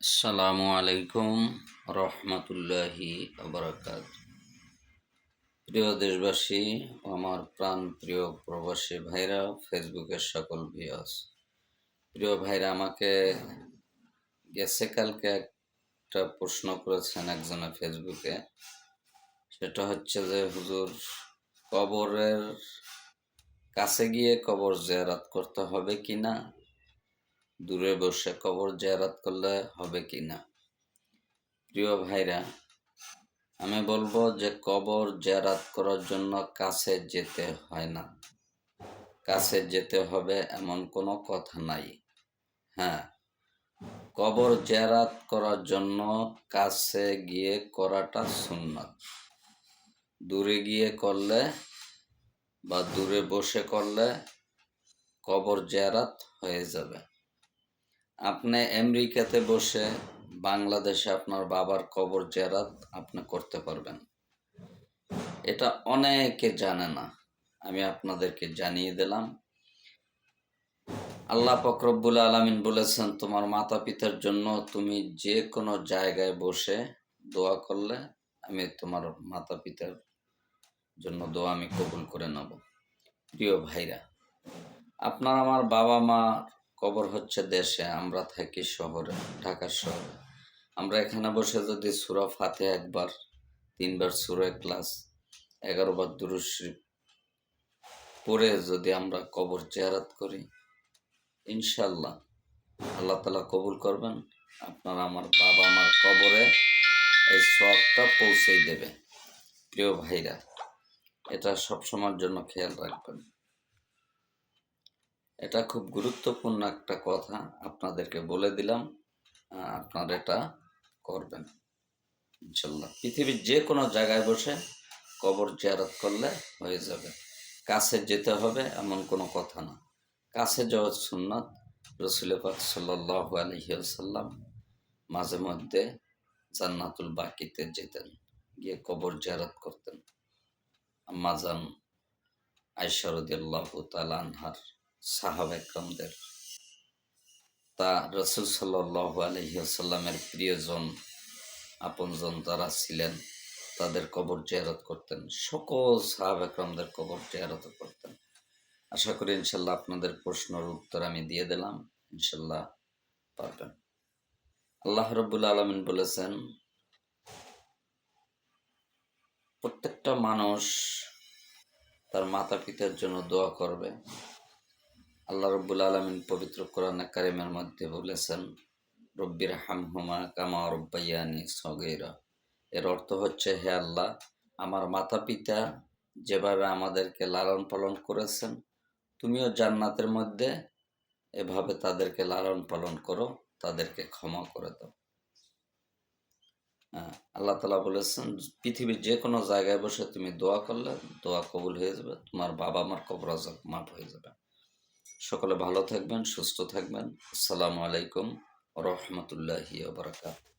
আসসালামু আলাইকুম রহমতুল্লাহি আবরাকাত। প্রিয় দেশবাসী, আমার প্রাণ প্রিয় প্রবাসী ভাইরা, ফেসবুকের সকল ভিউয়ার্স প্রিয় ভাইরা, আমাকে গেছে কালকে একটা প্রশ্ন করেছেন একজনে ফেসবুকে। সেটা হচ্ছে যে, হুজুর, কবরের কাছে গিয়ে কবর জিয়ারাত করতে হবে কি না? দূরে বসে কবর জিয়ারাত করলে হবে কি না? প্রিয় ভাইরা, আমি বলব যে কবর জিয়ারাত করার জন্য কাছে যেতে হয় না। কাছে যেতে হবে এমন কোনো কথা নাই। হ্যাঁ কবর জেরাত করার জন্য কাছে গিয়ে করাটা সুন্নত। দূরে গিয়ে করলে বা দূরে বসে করলে কবর জিয়ারাত হয়ে যাবে। আপনি আমেরিকাতে বসে বাংলাদেশে আপনার বাবার কবর জেরাত আপনি করতে পারবেন। এটা অনেকে জানে না। আমি আপনাদেরকে জানিয়ে দিলাম। আল্লাহ ফকরব্বুল আলমিন বলেছেন, তোমার মাতা পিতার জন্য তুমি যে কোনো জায়গায় বসে দোয়া করলে আমি তোমার মাতা পিতার জন্য দোয়া আমি কবুল করে নেব। প্রিয় ভাইরা, আপনার আমার বাবা মা কবর হচ্ছে দেশে, আমরা থাকি শহরে, ঢাকা শহরে। আমরা এখানে বসে যদি সুরা ফাতে একবার, তিনবার সুরা ক্লাস এগারো বার দুরুশ্রী পরে যদি আমরা কবর চেয়ারাত করি ইনশাল্লাহ আল্লাহ তালা কবুল করবেন। আপনার আমার বাবা আমার কবরে এই সবটা পৌঁছেই দেবে। প্রিয় ভাইরা, এটা সবসময়ের জন্য খেয়াল রাখবেন। এটা খুব গুরুত্বপূর্ণ একটা কথা আপনাদেরকে বলে দিলাম আপনারা এটা করবেন। ইনশাল্লাহ। পৃথিবীর যে কোনো জায়গায় বসে কবর জিয়ারত করলে হয়ে যাবে। কাছে যেতে হবে এমন কোনো কথা না। কাছে যাওয়ার সুন্নত রসুল পাক সাল্লাহ আলহিউসাল্লাম মাঝে মধ্যে জান্নাতুল বাকিতে যেতেন, গিয়ে কবর জিয়ারত করতেন। আম্মাজান আইসারুদ্দাহ তাল আনহার সাহাব একরমদের তা রসুল সাল্লাহ আলহিহাসাল্লামের প্রিয়জন, আপনজন তারা ছিলেন, তাদের কবর জেয়ারত করতেন। সকল সাহাবাকরমদের কবর জেয়ারত করতেন। আশা করি ইনশাল্লাহ আপনাদের প্রশ্নের উত্তর আমি দিয়ে দিলাম। ইনশাল্লাহ পারবেন। আল্লাহ রব্বুল আলমিন বলেছেন, প্রত্যেকটা মানুষ তার মাতা পিতার জন্য দোয়া করবে। আল্লাহ রব্বুল আলমিন পবিত্র কোরআন কারিমের মধ্যে বলেছেন রব্বির হামহুমা কামা রব্বাইয়ানি সগেরা। এর অর্থ হচ্ছে, হে আল্লাহ, আমার মাতা পিতা যেভাবে আমাদেরকে লালন পালন করেছেন, তুমিও জান্নাতের মধ্যে এভাবে তাদেরকে লালন পালন করো, তাদেরকে ক্ষমা করে দাও। আল্লাহ তালা বলেছেন, পৃথিবীর যে কোনো জায়গায় বসে তুমি দোয়া করলে, দোয়া কবুল হয়ে যাবে, তোমার বাবা মার কবরাজ মাফ হয়ে যাবে। সকলে ভালো থাকবেন সুস্থ থাকবেন। আসসালামু আলাইকুম রহমতুল্লাহি বারকাত